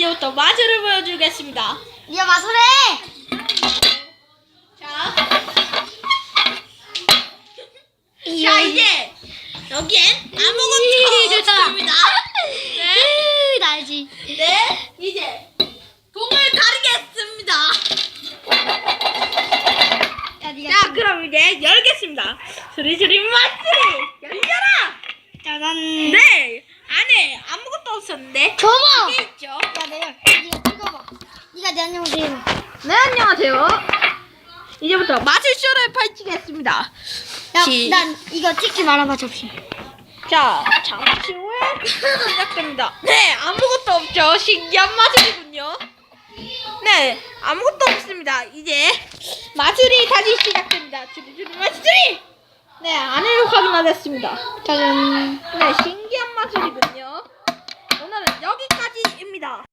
이제부터 마술을 보여주겠습니다. 니가 마술해. 자. 자, 이제 여기엔 아무것도 없습니다. 네. 으, 나지. 네, 이제 돈을 가리겠습니다. 야, 니가 자, 그럼 이제 열겠습니다. 수리수리 마술이 열려라. 짜잔. 네, 안에 줘봐. 이게 있죠. 야, 내가 니가 찍어봐. 니가 내 안녕을 해. 네, 안녕하세요. 이제부터 마술쇼를 펼치겠습니다. 야, 시- 난 이거 찍지 말아봐 접시. 자, 잠시 후에 시작됩니다. 네, 아무것도 없죠. 신기한 마술이군요. 네, 아무것도 없습니다. 이제 마술이 다시 시작됩니다. 주리주리 마술이! 네, 안을 확인하겠습니다. 짜잔. 네, 신 기한 마술이군요. 오늘은 여기까지입니다.